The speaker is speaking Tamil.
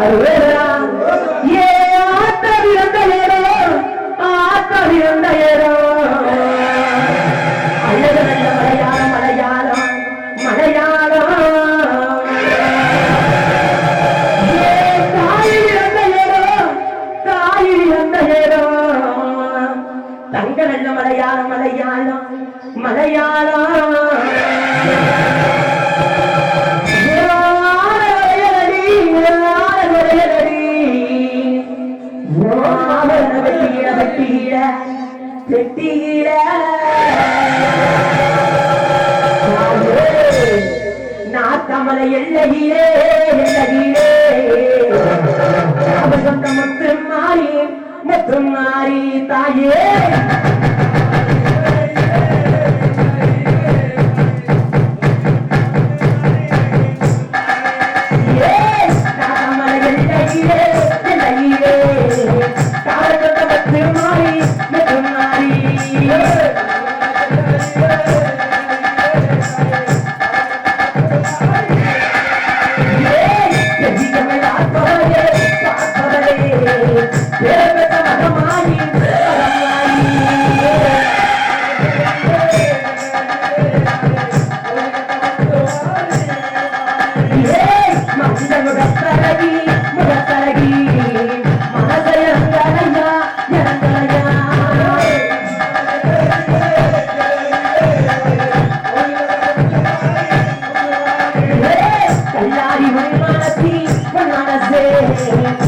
அருவேரா நல்ல மலையாளம் மலையாளம் மலையாளம். ஏ தாயில் இறந்த ஏரம் தாயில் இறந்த ஏரம் தங்க நல்ல மலையாளம் மலையாளம் எல்லையிலே எல்லையிலே. மாறி Amén.